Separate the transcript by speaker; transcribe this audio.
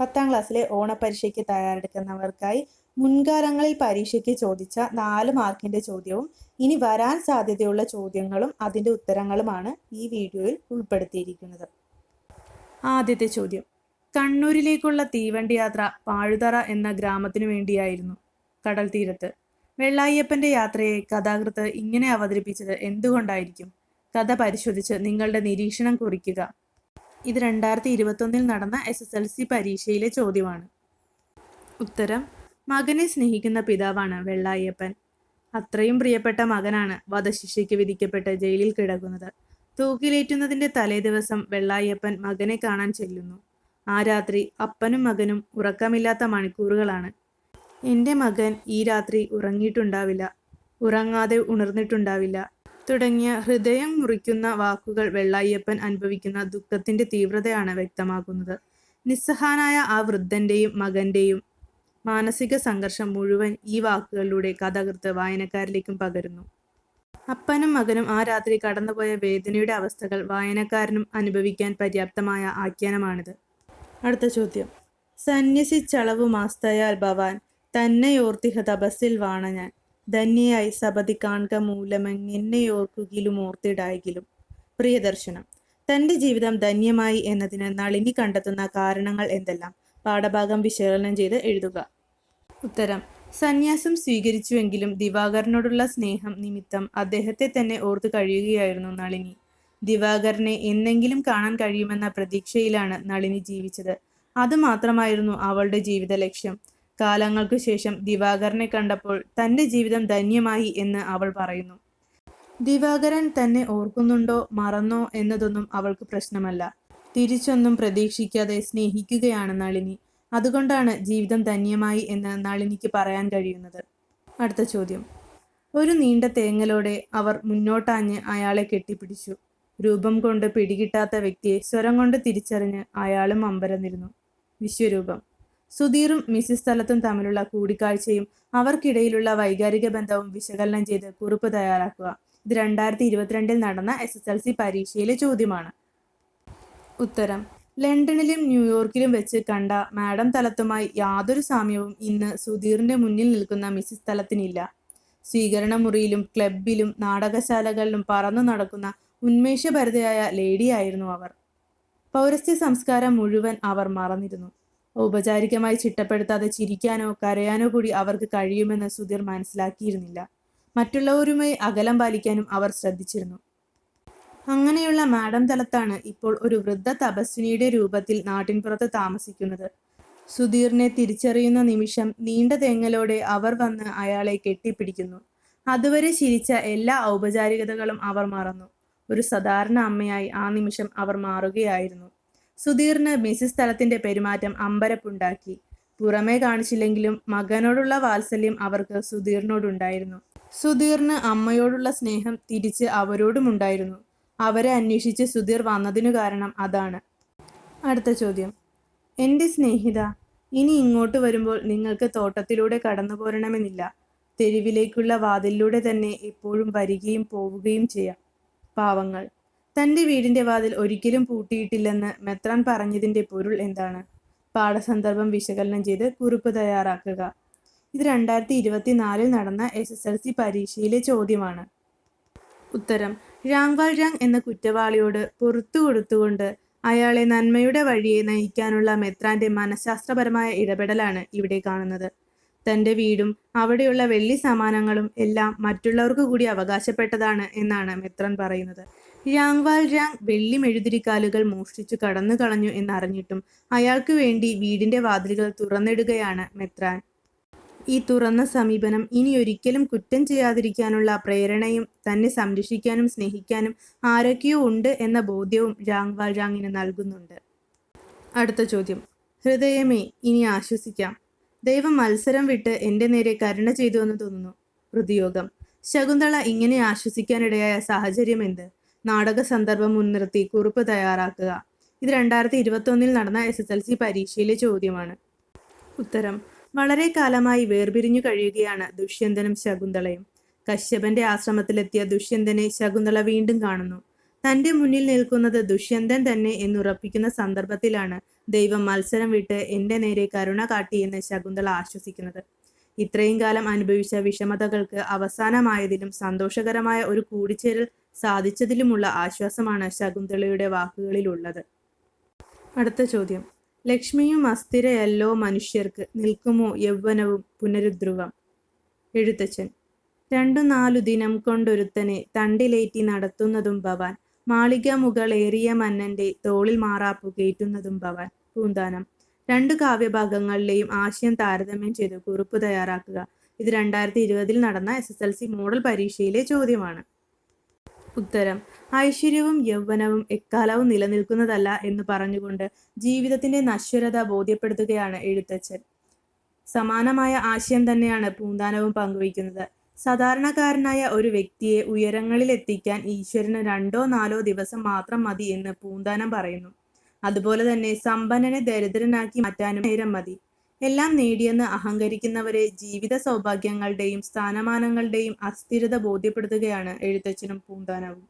Speaker 1: പത്താം ക്ലാസ്സിലെ ഓണപരീക്ഷയ്ക്ക് തയ്യാറെടുക്കുന്നവർക്കായി മുൻകാലങ്ങളിൽ പരീക്ഷയ്ക്ക് ചോദിച്ച നാല് മാർക്കിന്റെ ചോദ്യവും ഇനി വരാൻ സാധ്യതയുള്ള ചോദ്യങ്ങളും അതിന്റെ ഉത്തരങ്ങളുമാണ് ഈ വീഡിയോയിൽ ഉൾപ്പെടുത്തിയിരിക്കുന്നത്. ആദ്യത്തെ ചോദ്യം. കണ്ണൂരിലേക്കുള്ള തീവണ്ടി യാത്ര പാഴുതറ എന്ന ഗ്രാമത്തിനു വേണ്ടിയായിരുന്നു. കടൽ തീരത്ത്. വെള്ളായ്യപ്പന്റെ യാത്രയെ കഥാകൃത്ത് ഇങ്ങനെ അവതരിപ്പിച്ചത് എന്തുകൊണ്ടായിരിക്കും? കഥ പരിശോധിച്ച് നിങ്ങളുടെ നിരീക്ഷണം കുറിക്കുക. ഇത് രണ്ടായിരത്തി ഇരുപത്തൊന്നിൽ നടന്ന എസ് എസ് എൽ സി പരീക്ഷയിലെ ചോദ്യമാണ്. ഉത്തരം മകനെ സ്നേഹിക്കുന്ന പിതാവാണ് വെള്ളായപ്പൻ. അത്രയും പ്രിയപ്പെട്ട മകനാണ് വധശിക്ഷയ്ക്ക് വിധിക്കപ്പെട്ട് ജയിലിൽ കിടക്കുന്നത്. തൂക്കിലേറ്റുന്നതിന്റെ തലേ ദിവസം വെള്ളായപ്പൻ മകനെ കാണാൻ ചെല്ലുന്നു. ആ രാത്രി അപ്പനും മകനും ഉറക്കമില്ലാത്ത മണിക്കൂറുകളാണ്. എന്റെ മകൻ ഈ രാത്രി ഉറങ്ങിയിട്ടുണ്ടാവില്ല. ഉറങ്ങാതെ ഉണർന്നിട്ടുണ്ടാവില്ല. തുടങ്ങിയ ഹൃദയം മുറിക്കുന്ന വാക്കുകൾ വെള്ളായ്യപ്പൻ അനുഭവിക്കുന്ന ദുഃഖത്തിന്റെ തീവ്രതയാണ് വ്യക്തമാക്കുന്നത്. നിസ്സഹാനായ ആ വൃദ്ധന്റെയും മകന്റെയും മാനസിക സംഘർഷം മുഴുവൻ ഈ വാക്കുകളിലൂടെ കഥാകൃത്ത് വായനക്കാരിലേക്കും പകരുന്നു. അപ്പനും മകനും ആ രാത്രി കടന്നുപോയ വേദനയുടെ അവസ്ഥകൾ വായനക്കാരനും അനുഭവിക്കാൻ പര്യാപ്തമായ ആഖ്യാനമാണിത്. അടുത്ത ചോദ്യം. സന്യസിച്ചളവു മാസ്തയാൽ ഭവാൻ തന്നെയോർത്തിഹ തപസ്സിൽ വാണ ഞാൻ. ധന്യയായി സപതി കാൺക മൂലമെങ്ങെന്നെയോർക്കുകിലും ഓർത്തിടായെങ്കിലും. പ്രിയദർശനം തന്റെ ജീവിതം ധന്യമായി എന്നതിന് നളിനി കണ്ടെത്തുന്ന കാരണങ്ങൾ എന്തെല്ലാം? പാഠഭാഗം വിശകലനം ചെയ്ത് എഴുതുക. ഉത്തരം സന്യാസം സ്വീകരിച്ചുവെങ്കിലും ദിവാകരനോടുള്ള സ്നേഹം നിമിത്തം അദ്ദേഹത്തെ തന്നെ ഓർത്തു കഴിയുകയായിരുന്നു നളിനി. ദിവാകരനെ എന്നെങ്കിലും കാണാൻ കഴിയുമെന്ന പ്രതീക്ഷയിലാണ് നളിനി ജീവിച്ചത്. അതുമാത്രമായിരുന്നു അവളുടെ ജീവിത ലക്ഷ്യം. കാലങ്ങൾക്കു ശേഷം ദിവാകരനെ കണ്ടപ്പോൾ തന്റെ ജീവിതം ധന്യമായി എന്ന് അവൾ പറയുന്നു. ദിവാകരൻ തന്നെ ഓർക്കുന്നുണ്ടോ മറന്നോ എന്നതൊന്നും അവൾക്ക് പ്രശ്നമല്ല. തിരിച്ചൊന്നും പ്രതീക്ഷിക്കാതെ സ്നേഹിക്കുകയാണ് നളിനി. അതുകൊണ്ടാണ് ജീവിതം ധന്യമായി എന്ന് നളിനിക്ക് പറയാൻ കഴിയുന്നത്. അടുത്ത ചോദ്യം. ഒരു നീണ്ട തേങ്ങലോടെ അവർ മുന്നോട്ടാഞ്ഞ് അയാളെ കെട്ടിപ്പിടിച്ചു. രൂപം കൊണ്ട് പിടികിട്ടാത്ത വ്യക്തിയെ സ്വരം കൊണ്ട് തിരിച്ചറിഞ്ഞ് അയാളും അമ്പരന്നിരുന്നു. വിശ്വരൂപം. സുധീറും മിസ്സിസ് സ്ഥലത്തും തമ്മിലുള്ള കൂടിക്കാഴ്ചയും അവർക്കിടയിലുള്ള വൈകാരിക ബന്ധവും വിശകലനം ചെയ്ത് കുറിപ്പ് തയ്യാറാക്കുക. ഇത് രണ്ടായിരത്തി ഇരുപത്തിരണ്ടിൽ നടന്ന എസ് എസ് എൽ സി പരീക്ഷയിലെ ചോദ്യമാണ്. ഉത്തരം. ലണ്ടനിലും ന്യൂയോർക്കിലും വെച്ച് കണ്ട മാഡം തലത്തുമായി യാതൊരു സാമ്യവും ഇന്ന് സുധീറിന്റെ മുന്നിൽ നിൽക്കുന്ന മിസ്സിസ് തലത്തിനില്ല. സ്വീകരണ മുറിയിലും ക്ലബിലും നാടകശാലകളിലും പറന്നു നടക്കുന്ന ഉന്മേഷഭരിതയായ ലേഡിയായിരുന്നു അവർ. പൗരസ്ത്യ സംസ്കാരം മുഴുവൻ അവർ മറന്നിരുന്നു. ഔപചാരികമായി ചിട്ടപ്പെടുത്താതെ ചിരിക്കാനോ കരയാനോ കൂടി അവർക്ക് കഴിയുമെന്ന് സുധീർ മനസ്സിലാക്കിയിരുന്നില്ല. മറ്റുള്ളവരുമായി അകലം പാലിക്കാനും അവർ ശ്രദ്ധിച്ചിരുന്നു. അങ്ങനെയുള്ള മാഡം തലത്താണ് ഇപ്പോൾ ഒരു വൃദ്ധ തപസ്വിനിയുടെ രൂപത്തിൽ നാട്ടിൻപുറത്ത് താമസിക്കുന്നത്. സുധീറിനെ തിരിച്ചറിയുന്ന നിമിഷം നീണ്ട തേങ്ങലോടെ അവർ വന്ന് അയാളെ കെട്ടിപ്പിടിക്കുന്നു. അതുവരെ ചിരിച്ച എല്ലാ ഔപചാരികതകളും അവർ മറന്നു. ഒരു സാധാരണ അമ്മയായി ആ നിമിഷം അവർ മാറുകയായിരുന്നു. സുധീറിന് മിസിസ് സ്ഥലത്തിന്റെ പെരുമാറ്റം അമ്പരപ്പുണ്ടാക്കി. പുറമേ കാണിച്ചില്ലെങ്കിലും മകനോടുള്ള വാത്സല്യം അവർക്ക് സുധീറിനോടുണ്ടായിരുന്നു. സുധീറിന് അമ്മയോടുള്ള സ്നേഹം തിരിച്ച് അവരോടും ഉണ്ടായിരുന്നു അവരെ അന്വേഷിച്ച് സുധീർ വന്നതിനു കാരണം അതാണ്. അടുത്ത ചോദ്യം. എന്റെ സ്നേഹിത ഇനി ഇങ്ങോട്ട് വരുമ്പോൾ നിങ്ങൾക്ക് തോട്ടത്തിലൂടെ കടന്നു പോരണമെന്നില്ല. തെരുവിലേക്കുള്ള വാതിലിലൂടെ തന്നെ എപ്പോഴും വരികയും പോവുകയും ചെയ്യാം. പാവങ്ങൾ. തന്റെ വീടിന്റെ വാതിൽ ഒരിക്കലും പൂട്ടിയിട്ടില്ലെന്ന് മെത്രാൻ പറഞ്ഞതിന്റെ പൊരുൾ എന്താണ്? പാഠസന്ദർഭം വിശകലനം ചെയ്ത് കുറിപ്പ് തയ്യാറാക്കുക. ഇത് രണ്ടായിരത്തി ഇരുപത്തിനാലിൽ നടന്ന എസ് എസ് എൽ സി പരീക്ഷയിലെ ചോദ്യമാണ്. ഉത്തരം രാങ്വാൾ രാങ് എന്ന കുറ്റവാളിയോട് പുറത്തു കൊടുത്തുകൊണ്ട് അയാളെ നന്മയുടെ വഴിയെ നയിക്കാനുള്ള മെത്രാന്റെ മനഃശാസ്ത്രപരമായ ഇടപെടലാണ് ഇവിടെ കാണുന്നത്. തന്റെ വീടും അവിടെയുള്ള വെള്ളി സമാനങ്ങളും എല്ലാം മറ്റുള്ളവർക്ക് കൂടി അവകാശപ്പെട്ടതാണ് എന്നാണ് മെത്രൻ പറയുന്നത്. രാങ്വാൽ രാങ് വെള്ളി മെഴുതിരിക്കാലുകൾ മോഷ്ടിച്ചു കടന്നു കളഞ്ഞു എന്നറിഞ്ഞിട്ടും അയാൾക്ക് വേണ്ടി വീടിന്റെ വാതിലുകൾ തുറന്നിടുകയാണ് മെത്രാൻ. ഈ തുറന്ന സമീപനം ഇനി ഒരിക്കലും കുറ്റം ചെയ്യാതിരിക്കാനുള്ള പ്രേരണയും തന്നെ സംരക്ഷിക്കാനും സ്നേഹിക്കാനും ആരൊക്കെയോ ഉണ്ട് എന്ന ബോധ്യവും രാങ്വാൽ രാങ്ങിന് നൽകുന്നുണ്ട്. അടുത്ത ചോദ്യം. ഹൃദയമേ ഇനി ആശ്വസിക്കാം. ദൈവം മത്സരം വിട്ട് എന്റെ നേരെ കരുണ ചെയ്തു എന്ന് തോന്നുന്നു. ഹൃദയോഗം. ശകുന്തള ഇങ്ങനെ ആശ്വസിക്കാനിടയായ സാഹചര്യം എന്ത്? നാടക സന്ദർഭം മുൻനിർത്തി കുറിപ്പ് തയ്യാറാക്കുക. ഇത് രണ്ടായിരത്തി ഇരുപത്തൊന്നിൽ നടന്ന എസ് എസ് എൽ സി പരീക്ഷയിലെ ചോദ്യമാണ്. ഉത്തരം വളരെ കാലമായി വേർപിരിഞ്ഞു കഴിയുകയാണ് ദുഷ്യന്തനും ശകുന്തളയും. കശ്യപന്റെ ആശ്രമത്തിലെത്തിയ ദുഷ്യന്തനെ ശകുന്തള വീണ്ടും കാണുന്നു. തന്റെ മുന്നിൽ നിൽക്കുന്നത് ദുഷ്യന്തൻ തന്നെ എന്നുറപ്പിക്കുന്ന സന്ദർഭത്തിലാണ് ദൈവം മത്സരം വിട്ട് എന്റെ നേരെ കരുണ കാട്ടിയെന്ന് ശകുന്തള ആശ്വസിക്കുന്നത്. ഇത്രയും കാലം അനുഭവിച്ച വിഷമതകൾക്ക് അവസാനമായതിലും സന്തോഷകരമായ ഒരു കൂടിച്ചേരൽ സാധിച്ചതിലുമുള്ള ആശ്വാസമാണ് ശകുന്തളയുടെ വാക്കുകളിലുള്ളത്. അടുത്ത ചോദ്യം. ലക്ഷ്മിയും അസ്ഥിരയല്ലോ മനുഷ്യർക്ക്? നിൽക്കുമോ യൗവനവും പുനരുദ്രുവം? എഴുത്തച്ഛൻ. രണ്ടു നാലു ദിനം കൊണ്ടൊരുത്തനെ തണ്ടിലേറ്റി നടത്തുന്നതും ഭവാൻ. മാളിക മുകളേറിയ മന്നന്റെ തോളിൽ മാറാപ്പു കയറ്റുന്നതും ഭവാൻ. പൂന്താനം. രണ്ട് കാവ്യഭാഗങ്ങളിലെയും ആശയം താരതമ്യം ചെയ്ത് കുറിപ്പ് തയ്യാറാക്കുക. ഇത് രണ്ടായിരത്തി ഇരുപതിൽ നടന്ന S S L C model പരീക്ഷയിലെ ചോദ്യമാണ്. ഉത്തരം. ഐശ്വര്യവും യൗവനവും എക്കാലവും നിലനിൽക്കുന്നതല്ല എന്ന് പറഞ്ഞുകൊണ്ട് ജീവിതത്തിന്റെ നശ്വരത ബോധ്യപ്പെടുത്തുകയാണ് എഴുത്തച്ഛൻ. സമാനമായ ആശയം തന്നെയാണ് പൂന്താനവും പങ്കുവയ്ക്കുന്നത്. സാധാരണക്കാരനായ ഒരു വ്യക്തിയെ ഉയരങ്ങളിൽ എത്തിക്കാൻ ഈശ്വരന് രണ്ടോ നാലോ ദിവസം മാത്രം മതി എന്ന് പൂന്താനം പറയുന്നു. അതുപോലെ തന്നെ സമ്പന്നനെ ദരിദ്രനാക്കി മാറ്റാനും നേരം മതി. എല്ലാം നേടിയെന്ന് അഹങ്കരിക്കുന്നവരെ ജീവിത സൗഭാഗ്യങ്ങളുടെയും സ്ഥാനമാനങ്ങളുടെയും അസ്ഥിരത ബോധ്യപ്പെടുത്തുകയാണ് എഴുത്തച്ഛനും പൂന്താനവും.